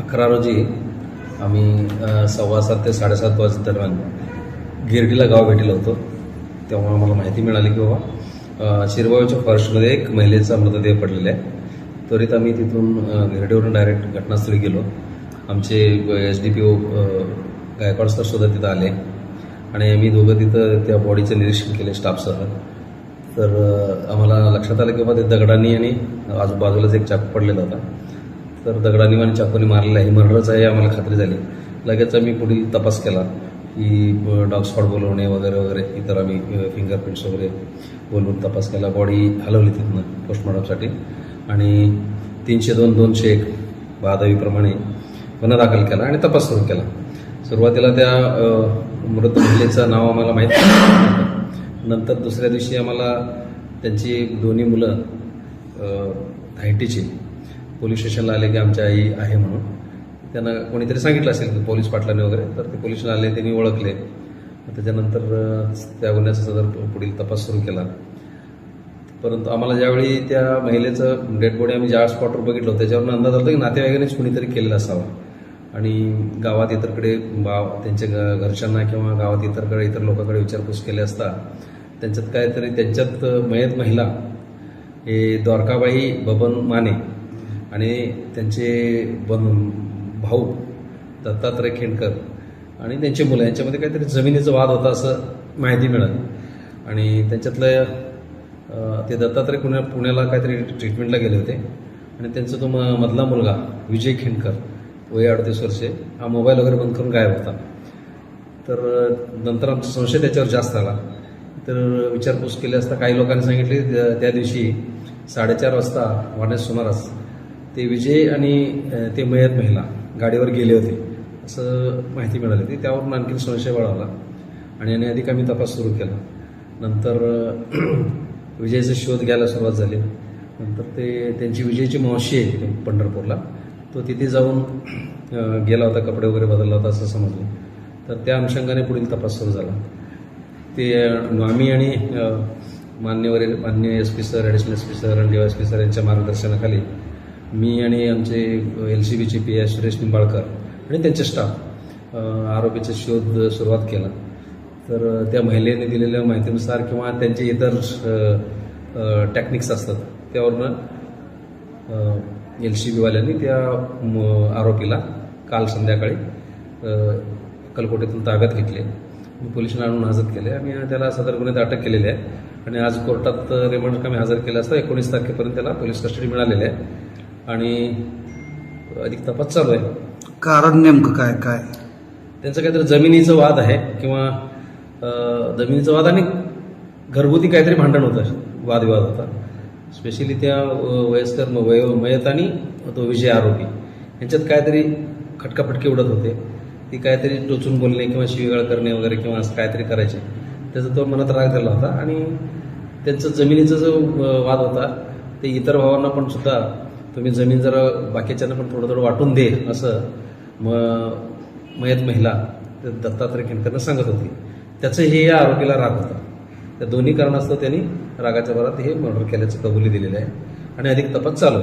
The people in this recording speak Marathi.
अकरा रोजी आम्ही सव्वा सात ते साडेसात वाजे दरम्यान गिरडीला गाव भेटीला होतो. तेव्हा आम्हाला माहिती मिळाली की बाबा अ, फॉरेस्टमध्ये एक महिलेचा मृतदेह पडलेला आहे. त्वरित आम्ही तिथून गिरडीवरून डायरेक्ट घटनास्थळी गेलो. आमचे S D P O Gaikwad sir सुद्धा तिथं आले. आणि आम्ही दोघं तिथं त्या बॉडीचं निरीक्षण केले स्टाफसह. तर आम्हाला लक्षात आलं की बाबा ते दगडांनी आणि आजूबाजूलाच एक चाकू पडलेला होता. तर दगडांनी आणि चाकूने मारलेला आहे. मर्डरच आहे आम्हाला खात्री झाली. लगेच आम्ही पुढील तपास केला की डॉग स्पॉट बोलवणे वगैरे वगैरे इतर आम्ही फिंगरप्रिंट्स वगैरे बोलवून तपास केला. बॉडी हलवली तिथनं पोस्टमॉर्टमसाठी आणि तीनशे दोन दोनशे एक बहादवीप्रमाणे गुन्हा दाखल केला आणि तपास सुरू केला. सुरुवातीला त्या मृत महिलेचं नाव आम्हाला माहीत नंतर दुसऱ्या दिवशी आम्हाला त्यांची दोन्ही मुलं धायटीची पोलीस स्टेशनला आले की आमची आई आहे म्हणून. त्यांना कोणीतरी सांगितलं असेल की पोलीस पाटलाने वगैरे तर ते पोलिसला आले त्यांनी ओळखले. त्याच्यानंतर त्या गुन्ह्याचा सदर पुढील तपास सुरू केला. परंतु आम्हाला ज्यावेळी त्या महिलेचं डेड बॉडी आम्ही ज्या स्पॉटवर बघितलं त्याच्यावरून अंदाज आला की नातेवाईकांनीच कुणीतरी केलेला असावा. आणि गावात इतरकडे बाव त्यांच्या घ- घरच्यांना किंवा गावात इतरकडे इतर लोकांकडे विचारपूस केली असता त्यांच्यात काहीतरी त्यांच्यात मयत महिला हे द्वारकाबाई बबन माने आणि त्यांचे बन भाऊ दत्तात्रय खेंडकर आणि त्यांची मुलं यांच्यामध्ये काहीतरी जमिनीचा वाद होता असं माहिती मिळाली. आणि त्यांच्यातलं ते दत्तात्रय पुण्या पुण्याला काहीतरी ट्रीटमेंटला गेले होते. आणि त्यांचा तो म- मधला मुलगा विजय खेंडकर वय अडतीस वर्षे हा मोबाईल वगैरे बंद करून गायब होता. तर नंतर आमचा संशय त्याच्यावर जास्त आला. तर विचारपूस केली असता काही लोकांनी सांगितले त्या- दिवशी साडेचार वाजता वाण्यास सुमारास ते विजय आणि ते मयत महिला गाडीवर गेले होते. असं माहिती मिळाली होती. त्यावरून आणखी संशय वाढवला आणि याने अधिक आम्ही तपास सुरू केला. नंतर विजयाचा विजयचा शोध घ्यायला सुरुवात झाली. नंतर ते त्यांची विजयची मावशी आहे तिथे पंढरपूरला. तो तिथे जाऊन गेला होता कपडे वगैरे बदलला होता असं समजलं. तर त्या अनुषंगाने पुढील तपास सुरू झाला. ते आम्ही आणि मान्यवर मान्य S P sir additional S P sir आणि डी एस पी सर यांच्या मार्गदर्शनाखाली मी आणि आमचे एल सी बीचे पी एस सुरेश निंबाळकर आणि त्यांचे स्टाफ आरोपीचा शोध सुरुवात केला. तर त्या महिलेने दिलेल्या माहितीनुसार किंवा त्यांचे इतर टेक्निक्स असतात त्यावरनं एल सी बीवाल्यांनी त्या आरोपीला काल संध्याकाळी अक्कलकोटेतून ताब्यात घेतले. पोलिसांना आणून हजर केले. आणि त्याला सदर गुन्ह्यात अटक केलेली आहे आणि आज कोर्टात रिमांड कमी हजर केलं असता एकोणीस तारखेपर्यंत त्याला पोलीस कस्टडी मिळालेली आहे. आणि अधिक तपास चालू आहे. कारण नेमकं काय काय? त्यांचं काहीतरी जमिनीचं वाद आहे किंवा जमिनीचं वाद आणि घरगुती काहीतरी भांडण होतं. वादविवाद होता. स्पेशली त्या वयस्कर वय मयत आणि तो विजय आरोपी. यांच्यात काहीतरी खटकाफटके उडत होते. ती काहीतरी टोचून बोलणे किंवा शिवीगाळ करणे वगैरे किंवा असं काहीतरी करायचे. त्याचा तो मनात राग झाला होता आणि त्यांचं जमिनीचा जो वाद होता ते इतर भावांना पण सुद्धा तुम्ही जमीन जरा बाकीच्यांना पण थोडं थोडं वाटून दे असं म मयत महिला दत्तात्रय खेंडकरनं सांगत होती. त्याचं हे या आरोपीला राग होता. त्या दोन्ही कारणास्तव त्यांनी रागाच्या भरात हे मर्डर केल्याचं कबुली दिलेलं आहे. आणि अधिक तपास चालू आहे.